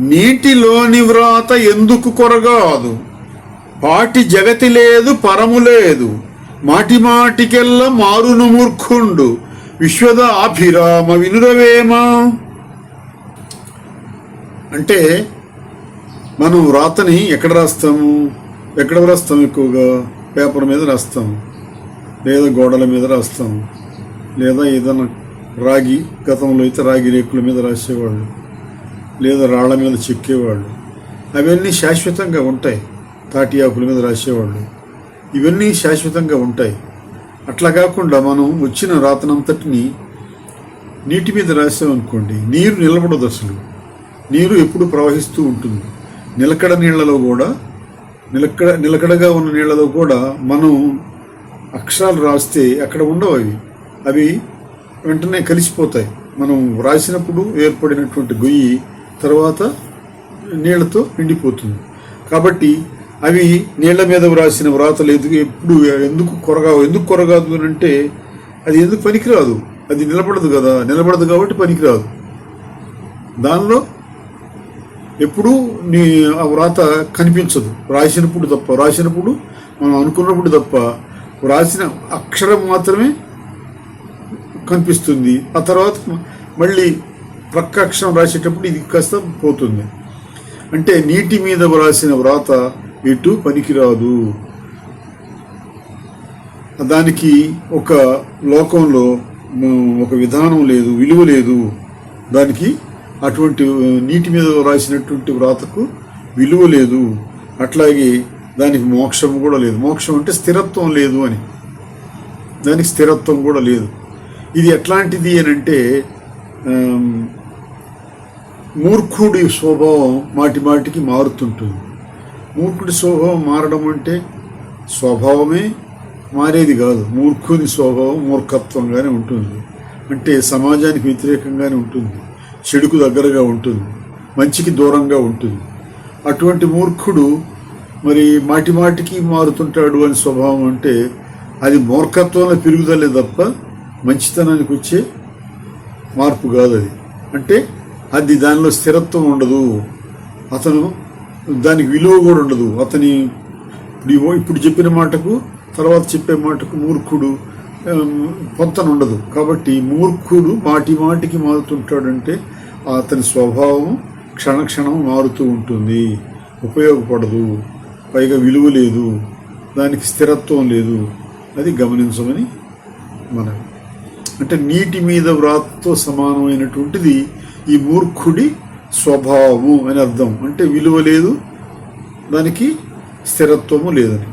నీటిలోని వ్రాత ఎందుకు కొరగాదు? పాటి జగతి లేదు పరము లేదు. మాటి మాటికెల్ల మారును మూర్ఖుండు. విశ్వద అభిరామ వినురవేమా అంటే మనం వ్రాతని ఎక్కడ రాస్తాము? ఎక్కడ రాస్తాం ఎక్కువగా? పేపర్ మీద రాస్తాం. లేదా గోడల మీద రాస్తాం. లేదా ఏదైనా రాగి గతంలో అయితే రాగి రేకుల మీద రాసేవాళ్ళు. లేదా రాళ్ళ మీద చెక్కేవాళ్ళు. అవన్నీ శాశ్వతంగా ఉంటాయి తాటి ఆకుల మీద రాసేవాళ్ళు. ఇవన్నీ శాశ్వతంగా ఉంటాయి. అట్లా కాకుండా మనం వచ్చిన రాతనంతటిని నీటి మీద రాసామనుకోండి నీరు నిలబడదు అసలు. నీరు ఎప్పుడు ప్రవహిస్తూ ఉంటుంది. నిలకడ నీళ్ళలో కూడా నిలకడ నిలకడగా ఉన్న నీళ్ళలో కూడా మనం అక్షరాలు రాస్తే అక్కడ ఉండవు అవి. అవి వెంటనే కలిసిపోతాయి. మనం రాసినప్పుడు ఏర్పడినటువంటి గొయ్యి తర్వాత నీళ్ళతో నిండిపోతుంది. కాబట్టి అవి నీళ్ళ మీద వ్రాసిన వ్రాతలు ఎందుకు ఎప్పుడు ఎందుకు కొరగా ఎందుకు కొరగాదు అని అంటే అది ఎందుకు పనికిరాదు? అది నిలబడదు కదా నిలబడదు కాబట్టి పనికిరాదు. దానిలో ఎప్పుడూ నీ ఆ వ్రాత కనిపించదు. రాసినప్పుడు తప్ప రాసినప్పుడు మనం అనుకున్నప్పుడు తప్ప వ్రాసిన అక్షరం మాత్రమే కనిపిస్తుంది. ఆ తర్వాత మళ్ళీ ప్రక్క అక్షరం రాసేటప్పుడు ఇది కాస్త పోతుంది. అంటే నీటి మీద వ్రాసిన వ్రాత ఎటు పనికిరాదు. దానికి ఒక లోకంలో ఒక విధానం లేదు విలువ లేదు. దానికి అటువంటి నీటి మీద రాసినటువంటి వ్రాతకు విలువ లేదు. అట్లాగే దానికి మోక్షం కూడా లేదు. మోక్షం అంటే స్థిరత్వం లేదు అని. దానికి స్థిరత్వం కూడా లేదు. ఇది ఎట్లాంటిది అని అంటే మూర్ఖుడి స్వభావం మాటి మాటికి మారుతుంటుంది. మూర్ఖుడి స్వభావం మారడం అంటే స్వభావమే మారేది కాదు. మూర్ఖుని స్వభావం మూర్ఖత్వంగానే ఉంటుంది. అంటే సమాజానికి వ్యతిరేకంగానే ఉంటుంది. చెడుకు దగ్గరగా ఉంటుంది. మంచికి దూరంగా ఉంటుంది. అటువంటి మూర్ఖుడు మరి మాటి మాటికి మారుతుంటాడు అని స్వభావం అంటే అది మూర్ఖత్వంలో పెరుగుదలే తప్ప మంచితనానికి వచ్చే మార్పు కాదు అది. అంటే అది దానిలో స్థిరత్వం ఉండదు. అతను దానికి విలువ కూడా ఉండదు. అతని ఇప్పుడు ఇప్పుడు చెప్పిన మాటకు తర్వాత చెప్పే మాటకు మూర్ఖుడు ఆమ్, పొంతన ఉండదు. కాబట్టి మూర్ఖుడు మాటి మాటికి మారుతుంటాడంటే అతని స్వభావం క్షణక్షణం మారుతూ ఉంటుంది. ఉపయోగపడదు. పైగా విలువ లేదు. దానికి స్థిరత్వం లేదు. అది గమనించమని మనం అంటే నీటి మీద వ్రాతతో సమానమైనటువంటిది ఈ మూర్ఖుడి స్వభావము అని అర్థం. అంటే విలువ లేదు దానికి స్థిరత్వము లేదని.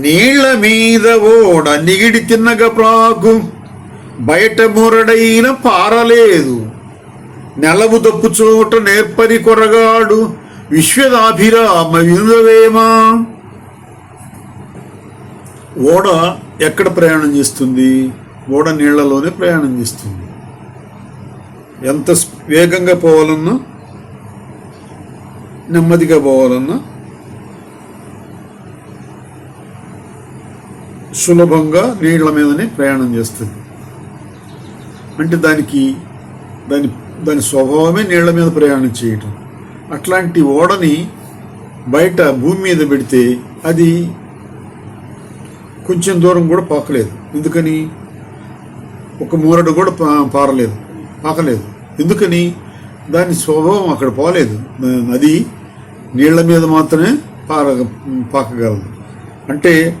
నీళ్ళ మీద ఓడ నిగిడి తిన్నగ ప్రాగు బయట మురడైన పారలేదు నెలవు దప్పు చోట నేర్పరి కొరగాడు విశ్వదాభిరామ వినురవేమా ఓడ ఎక్కడ ప్రయాణం చేస్తుంది? ఓడ నీళ్ళలోనే ప్రయాణం చేస్తుంది. ఎంత వేగంగా పోవాలన్నా నెమ్మదిగా పోవాలన్నా సులభంగా నీళ్ళ మీదనే ప్రయాణం చేస్తుంది. అంటే దానికి దాని దాని స్వభావమే నీళ్ళ మీద ప్రయాణం చేయటం. అట్లాంటి ఓడని బయట భూమి మీద పెడితే అది కొంచెం దూరం కూడా పాకలేదు. ఎందుకని? ఒక మూరడు కూడా పా- పారలేదు. పాకలేదు. ఎందుకని? దాని స్వభావం అక్కడ పోలేదు. నది నీళ్ళ మీద మాత్రమే పార పాకగలదు. అంటే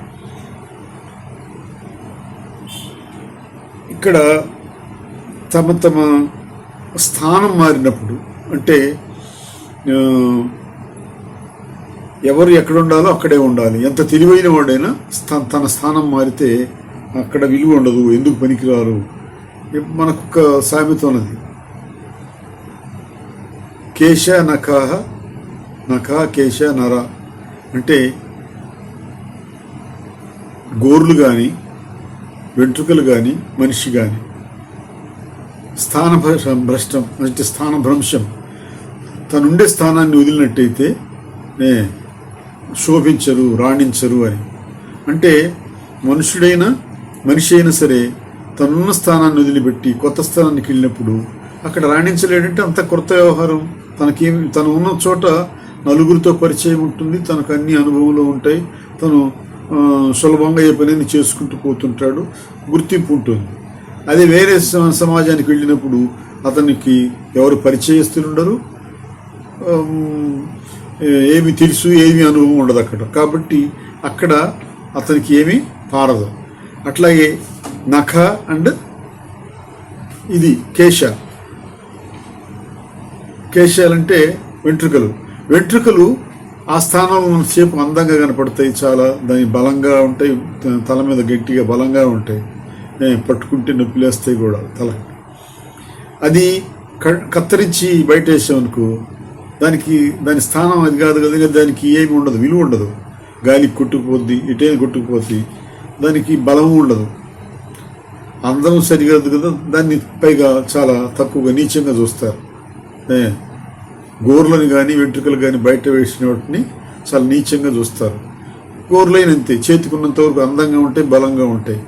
ఇక్కడ తమ తమ స్థానం మారినప్పుడు అంటే ఎవరు ఎక్కడ ఉండాలో అక్కడే ఉండాలి. ఎంత తెలివైన వాడైనా స్థా- తన స్థానం మారితే అక్కడ విలువ ఉండదు. ఎందుకు పనికిరారు? మనకు ఒక సామెత ఉన్నది. కేశ నఖాహ నఖ కేశ నర. అంటే గోర్లు కానీ వెంట్రుకలు కానీ మనిషి కానీ స్థాన భ్రష్టం అంటే స్థాన భ్రంశం తనుండే స్థానాన్ని వదిలినట్టయితే ఏ, శోభించరు రాణించరు అని. అంటే మనుషుడైనా మనిషి అయినా సరే తనున్న స్థానాన్ని వదిలిపెట్టి కొత్త స్థానానికి వెళ్ళినప్పుడు అక్కడ రాణించలేడంటే అంత కొత్త వ్యవహారం. తనకేమి తను ఉన్న చోట నలుగురితో పరిచయం ఉంటుంది తనకు అన్ని అనుభవంలో ఉంటాయి. తను సులభంగా ఏ పనిని చేసుకుంటూ పోతుంటాడు గుర్తింపు ఉంటుంది. అదే వేరే సమాజానికి వెళ్ళినప్పుడు అతనికి ఎవరు పరిచయస్తులు ఉండరు. ఏమి తెలుసు ఏమి అనుభవం ఉండదు అక్కడ. కాబట్టి అక్కడ అతనికి ఏమీ పారదు. అట్లాగే నఖ అండ్ ఇది కేశ. కేశాలంటే వెంట్రుకలు. వెంట్రుకలు ఆ స్థానంలో ఉన్నసేపు అందంగా కనపడతాయి చాలా. దాని బలంగా ఉంటాయి తల మీద గట్టిగా బలంగా ఉంటాయి. పట్టుకుంటే నొప్పి లేస్తాయి కూడా తల. అది క- కత్తిరించి బయట వేసామనుకో దానికి దాని స్థానం అది కాదు కదా దానికి ఏమి ఉండదు విలువ ఉండదు. గాలికి కొట్టుకుపోద్ది ఇటైనా కొట్టుకుపోద్ది దానికి బలము ఉండదు. అందరం సరికాదు కదా దాన్ని పైగా చాలా తక్కువగా నీచంగా చూస్తారు. గోర్లను కానీ వెంట్రుకలు కానీ బయట వేసిన వాటిని చాలా నీచంగా చూస్తారు. గోర్లైనంతే చేతికున్నంత వరకు అందంగా ఉంటాయి బలంగా ఉంటాయి.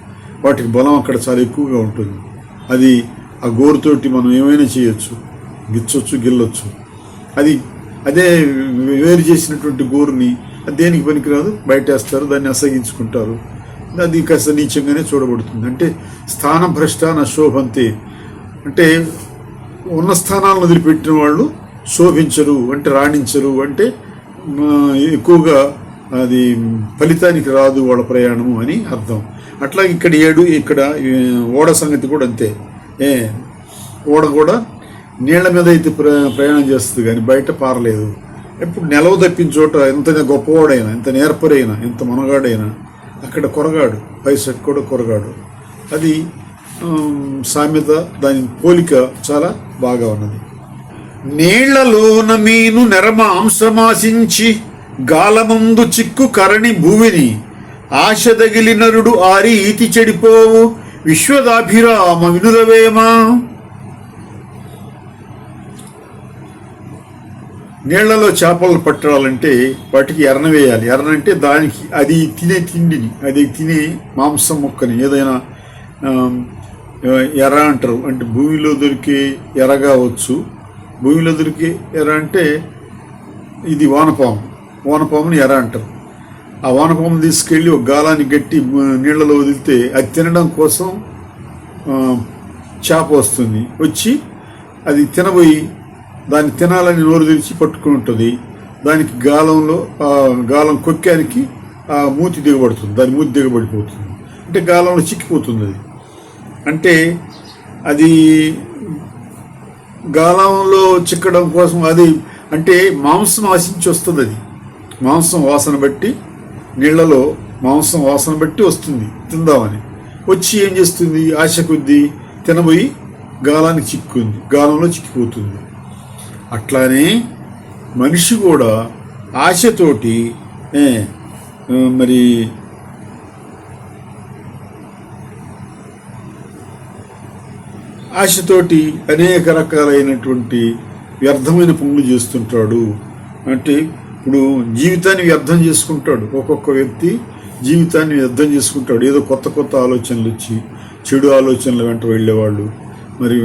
వాటికి బలం అక్కడ చాలా ఎక్కువగా ఉంటుంది. అది ఆ గోరుతోటి మనం ఏమైనా చేయొచ్చు గిచ్చొచ్చు గిల్లొచ్చు. అది అదే వేరు చేసినటువంటి గోరుని దేనికి పనికిరాదు? బయటేస్తారు దాన్ని అసగించుకుంటారు అది కాస్త నీచంగానే చూడబడుతుంది. అంటే స్థాన భ్రష్ట నా అంటే ఉన్న స్థానాలను వదిలిపెట్టిన వాళ్ళు శోభించరు అంటే రాణించరు అంటే ఎక్కువగా అది ఫలితానికి రాదు వాళ్ళ ప్రయాణము అని అర్థం. అట్లా ఇక్కడ ఏడు ఇక్కడ ఓడ సంగతి కూడా అంతే. ఏ ఓడ కూడా నీళ్ళ మీద అయితే ప్రయాణం చేస్తుంది కానీ బయట పారలేదు. ఎప్పుడు నిలవ తప్పించోట ఎంత గొప్పవాడైనా ఎంత నేర్పరైనా ఎంత మనగాడైనా అక్కడ కొరగాడు. పైసెట్ కూడా కొరగాడు. అది సామెత దాని పోలిక చాలా బాగా ఉన్నది. నీళ్ళలోన మీను నెరమ గాలమందు చిక్కు కరణి భూమిని. ఆశ తగిలి నరుడు ఆరి ఈతి చెడిపోవు. విశ్వదాభిరామ వినురవేమా నీళ్ళలో చేపలు పట్టాలంటే వాటికి ఎర్ర వేయాలి. ఎర్ర అంటే దానికి అది తినే తిండిని అది తినే మాంసం మొక్కని ఏదైనా ఎర్ర అంటారు. అంటే భూమిలో దొరికే ఎర్ర కావచ్చు. భూమిలో దొరికే ఎర్ర అంటే ఇది వానపాము. వానపాముని ఎర్ర అంటారు. ఆ వానపాము తీసుకెళ్ళి ఒక గాలాన్ని గట్టి నీళ్ళలో నీళ్ళలో వదిలితే అది తినడం కోసం చేప వస్తుంది. వచ్చి అది తినబోయి దాన్ని తినాలని నోరు తెరిచి పట్టుకుని ఉంటుంది. దానికి గాలంలో గాలం కొక్కానికి ఆ మూతి దిగబడుతుంది. దాని మూతి దిగబడిపోతుంది. అంటే గాలంలో చిక్కిపోతుంది అది. అంటే అది గాలంలో చిక్కడం కోసం అది అంటే మాంసం ఆశించి వస్తుంది అది. మాంసం వాసన బట్టి నీళ్ళలో మాంసం వాసన బట్టి వస్తుంది. తిందామని. వచ్చి ఏం చేస్తుంది? ఆశ కొద్దీ తినబోయి గాలానికి చిక్కుంది గాలంలో చిక్కిపోతుంది. అట్లానే మనిషి కూడా ఆశతోటి మరి ఆశతోటి అనేక రకాలైనటువంటి వ్యర్థమైన పనులు చేస్తుంటాడు. అంటే ఇప్పుడు జీవితాన్ని వ్యర్థం చేసుకుంటాడు. ఒక్కొక్క వ్యక్తి జీవితాన్ని వ్యర్థం చేసుకుంటాడు. ఏదో కొత్త కొత్త ఆలోచనలు వచ్చి చెడు ఆలోచనల వెంట వెళ్ళేవాళ్ళు. మరి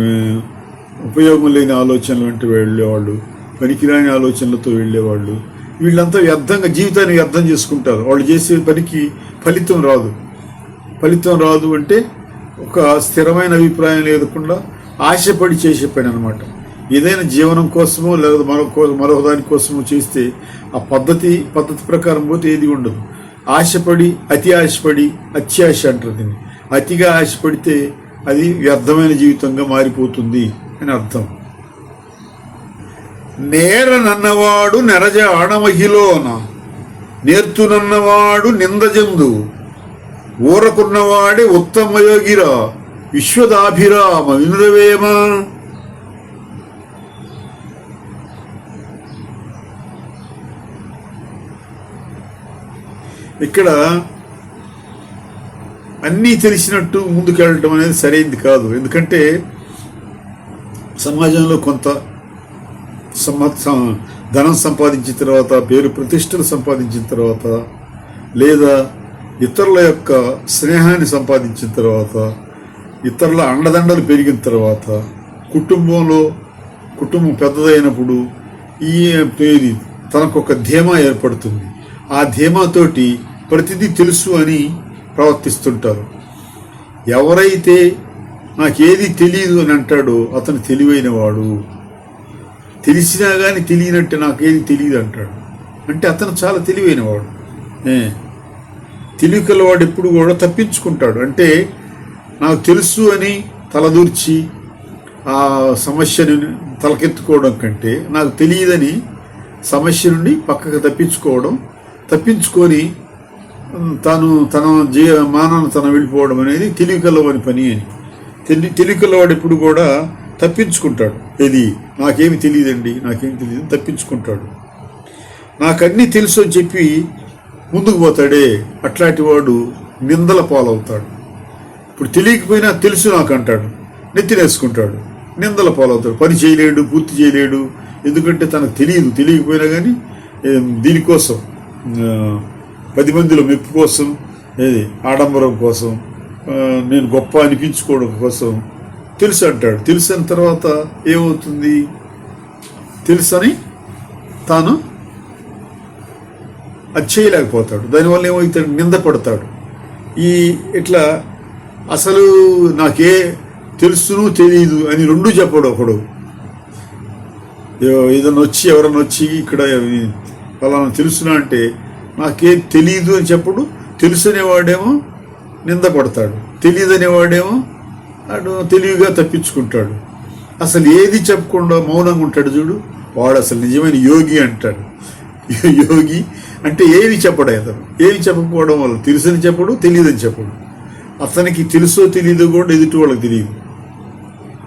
ఉపయోగం లేని ఆలోచనలు వెంట వెళ్ళేవాళ్ళు పనికిరాని ఆలోచనలతో వెళ్ళేవాళ్ళు. వీళ్ళంతా వ్యర్థంగా జీవితాన్ని వ్యర్థం చేసుకుంటారు. వాళ్ళు చేసే పనికి ఫలితం రాదు. ఫలితం రాదు అంటే ఒక స్థిరమైన అభిప్రాయం లేకుండా ఆశపడి చేసే పని అనమాట ఏదైనా జీవనం కోసమో లేదా మరొక మరొక దాని కోసమో చేస్తే ఆ పద్ధతి పద్ధతి ప్రకారం పోతే ఏది ఉండదు. ఆశపడి అతి ఆశపడి అత్యాశ అంటారు దీన్ని. అతిగా ఆశపడితే అది వ్యర్థమైన జీవితంగా మారిపోతుంది. అని అర్థం. నేరనన్నవాడు నెరజ ఆడమహిలోన నేర్తునన్నవాడు నిందజందు ఊరకున్నవాడే ఉత్తమయోగిరా విశ్వదాభిరామ వినురవేమ ఇక్కడ అన్నీ తెలిసినట్టు ముందుకెళ్ళటం అనేది సరైనది కాదు. ఎందుకంటే సమాజంలో కొంత సంవత్సరం ధనం సంపాదించిన తర్వాత పేరు ప్రతిష్టలు సంపాదించిన తర్వాత లేదా ఇతరుల యొక్క స్నేహాన్ని సంపాదించిన తర్వాత ఇతరుల అండదండలు పెరిగిన తర్వాత కుటుంబంలో కుటుంబం పెద్దదైనప్పుడు ఈ పేరు తనకు ఒక ధీమా ఏర్పడుతుంది. ఆ ధీమాతోటి ప్రతిదీ తెలుసు అని ప్రవర్తిస్తుంటారు. ఎవరైతే నాకేది తెలియదు అని అంటాడో అతను తెలివైన వాడు తెలిసినా కానీ తెలియనట్టు నాకేది తెలియదు అంటాడు. అంటే అతను చాలా తెలివైనవాడు. వాడు తెలివి కలవాడు ఎప్పుడు కూడా తప్పించుకుంటాడు. అంటే నాకు తెలుసు అని తలదూర్చి ఆ సమస్యని తలకెత్తుకోవడం కంటే నాకు తెలియదని సమస్య నుండి పక్కకు తప్పించుకోవడం తప్పించుకొని తను తాను తన జీ మానవ తన వెళ్ళిపోవడం అనేది తెలివి కలవని పని అని. తెలి తెలికలవాడు ఎప్పుడు కూడా తప్పించుకుంటాడు. ఇది నాకేమి తెలియదండి నాకేమి తెలియదు తప్పించుకుంటాడు. నాకన్నీ తెలుసు అని చెప్పి ముందుకు పోతాడే అట్లాంటి వాడు నిందల పాలవుతాడు. ఇప్పుడు తెలియకపోయినా తెలుసు నాకు అంటాడు నెత్తినేసుకుంటాడు. నిందల పాలవుతాడు. పని చేయలేడు పూర్తి చేయలేడు. ఎందుకంటే తనకు తెలియదు. తెలియకపోయినా కానీ దీనికోసం పది మందిలో మెప్పు కోసం ఏది ఆడంబరం కోసం నేను గొప్ప అనిపించుకోవడం కోసం తెలుసు అంటాడు. తెలుసు తర్వాత ఏమవుతుంది? తెలుసని తాను అది చేయలేకపోతాడు దానివల్ల ఏమవుతాడు? నిందపడతాడు. ఈ ఇట్లా అసలు నాకే తెలుసును తెలియదు అని రెండు చెప్పాడు ఒకడు. ఏదైనా వచ్చి ఎవరైనా వచ్చి ఇక్కడ ఫలానా తెలుసునా అంటే నాకేం తెలియదు అని చెప్పడు. తెలుసు నింద నిందపడతాడు. తెలియదు వాడేమో అటు తెలివిగా తప్పించుకుంటాడు. అసలు ఏది చెప్పకుండా మౌనంగా ఉంటాడు చూడు వాడు అసలు నిజమైన యోగి అంటాడు. యోగి అంటే ఏమి చెప్పడు అతను. ఏమి చెప్పకపోవడం వల్ల తెలుసని చెప్పడు తెలియదని చెప్పడు. అతనికి తెలుసో తెలియదో కూడా ఎదుటి వాళ్ళకి తెలియదు.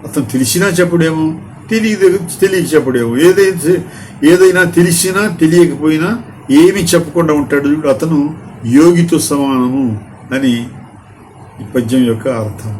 అతను తెలిసినా చెప్పడేమో తెలియదు తెలియక చెప్పడేమో. ఏదైతే ఏదైనా తెలిసినా తెలియకపోయినా ఏమి చెప్పకుండా ఉంటాడు చూడు అతను యోగితో సమానము అని ఈ పద్యం యొక్క అర్థం